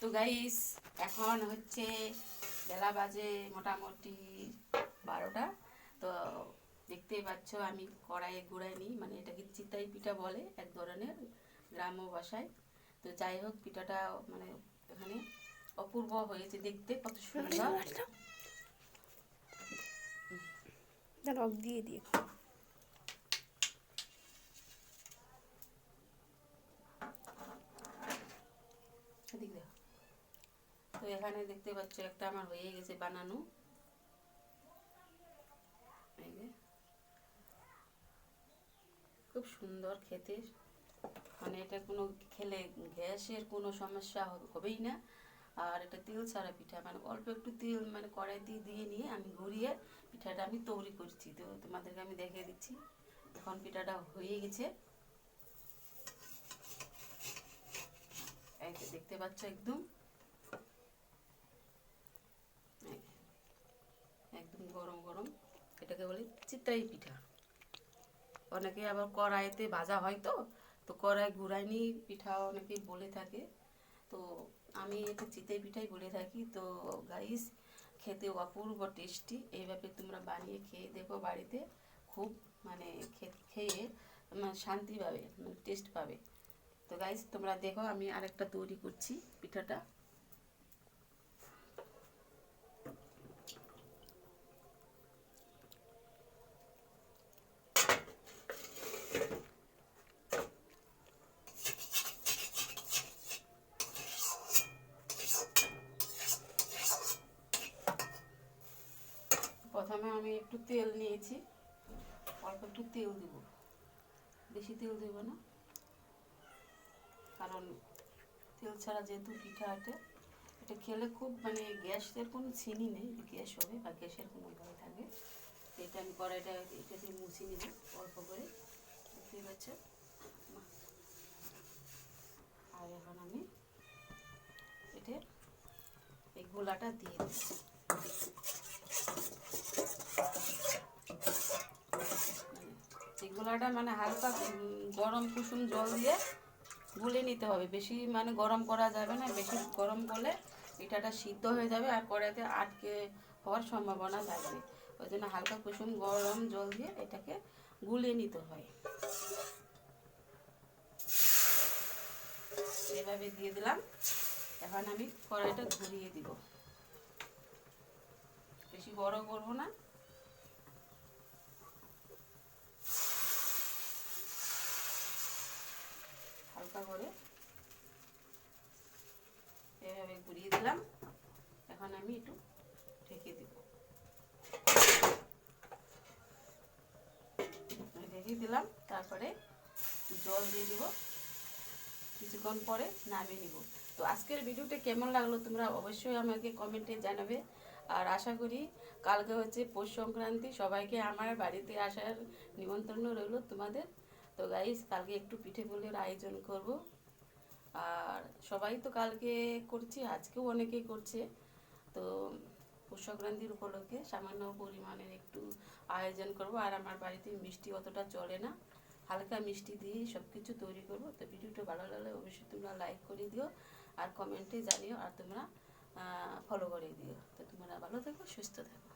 তো গাইস এখন হচ্ছে বেলা বাজে মোটামুটি বারোটা। তো দেখতেই পাচ্ছ আমি কড়াইয়ে গুড়াই নিই মানে এটাকে চিতাই পিঠা বলে এক ধরনের গ্রাম্য ভাষায়। তো যাই হোক, পিঠাটা মানে এখানে অপূর্ব হয়েছে দেখতে, কত সুন্দর। দিয়ে দিয়ে এদিক দেখো তো এখানে দেখতে পাচ্ছ, একটা আমার হয়ে গেছে বানানো। খুব সুন্দর খেতে। মানে এটা কোনো খেলে গ্যাসের কোনো সমস্যা হবেই না। আর এটা তিল ছাড়া পিঠা মানে অল্প একটু তিল মানে কড়াই দিয়ে দিয়ে নিয়ে আমি ঘুরিয়ে পিঠাটা আমি তৈরি করছি। তো তোমাদেরকে আমি দেখিয়ে দিচ্ছি। এখন পিঠাটা হয়ে গেছে। দেখতে পাচ্ছ একদম এই, একদম গরম গরম, এটাকে বলি চিত্রাই পিঠা। অনেকে আবার কড়াইতে ভাজা হয় তো তো কড়াই ঘুরাইনি পিঠা অনেকেই বলে থাকে। তো আমি এটা চিতই পিঠাই বলে থাকি। তো গাইস খেতে অপূর্ব টেস্টি এইভাবে তোমরা বানিয়ে খেয়ে দেখো বাড়িতে। খুব মানে খেয়ে মানে শান্তি পাবে মানে টেস্ট পাবে। তো গাইস তোমরা দেখো আমি আরেকটা তৈরি করছি পিঠাটা। প্রথমে আমি একটু তেল নিয়েছি। অল্প একটু তেল দেব। বেশি তেল দেব না। কারণ তেল ছাড়া যেহেতু পিঠা এটা এটা খেলে খুব মানে গ্যাসের কোনো চিনি নেই গ্যাস হবে বা গ্যাসের কোনো ভয় থাকবে তো এটা আমি কড়াইটা এটা দিয়ে মুছে নিব অল্প করে। দেখতেই পাচ্ছেন? আর এখন আমি এটা এই গোলাটা দিয়ে দিচ্ছি। গোলাটা মানে হালকা গরম কুসুম জল দিয়ে গুলে নিতে হবে। বেশি মানে গরম করা যাবে না, বেশি গরম করলে পিঠাটা সিদ্ধ হয়ে যাবে আর কড়াইতে আটকে হওয়ার সম্ভাবনা থাকবে। ওই জন্য হালকা কুসুম গরম জল দিয়ে এটাকে গুলিয়ে নিতে হয়। এভাবে দিয়ে দিলাম। এখন আমি কড়াইটা ঘুরিয়ে দিব। বেশি বড় করব না। হালকা করে। এভাবে ঘুরিয়ে দিলাম। এখন আমি একটু ঢেকে দিব। ঢেকে দিলাম, তারপরে জল দিয়ে দিব। কিছুক্ষণ পরে নামিয়ে নিব। তো আজকের ভিডিওটা কেমন লাগল তোমরা অবশ্যই আমাকে কমেন্টে জানাবে। আর আশা করি কালকে হচ্ছে পৌষ সংক্রান্তি সবাইকে আমার বাড়িতে আসার নিমন্ত্রণ রইল তোমাদের। তো গাইস কালকে একটু পিঠে পুলির আয়োজন করব। আর সবাই তো কালকে করছে, আজকেও অনেকেই করছে। তো পৌষ সংক্রান্তির উপলক্ষে সামান্য পরিমাণের একটু আয়োজন করব। আর আমার বাড়িতে মিষ্টি অতটা চলে না। হালকা মিষ্টি দিয়েই সব কিছু তৈরি করব। তো ভিডিওটা ভালো লাগলে অবশ্যই তোমরা লাইক করে দিও। আর কমেন্টে জানিও, আর তোমরা ফলো করে দিও। তো তোমরা ভালো থেকো, সুস্থ থাকো।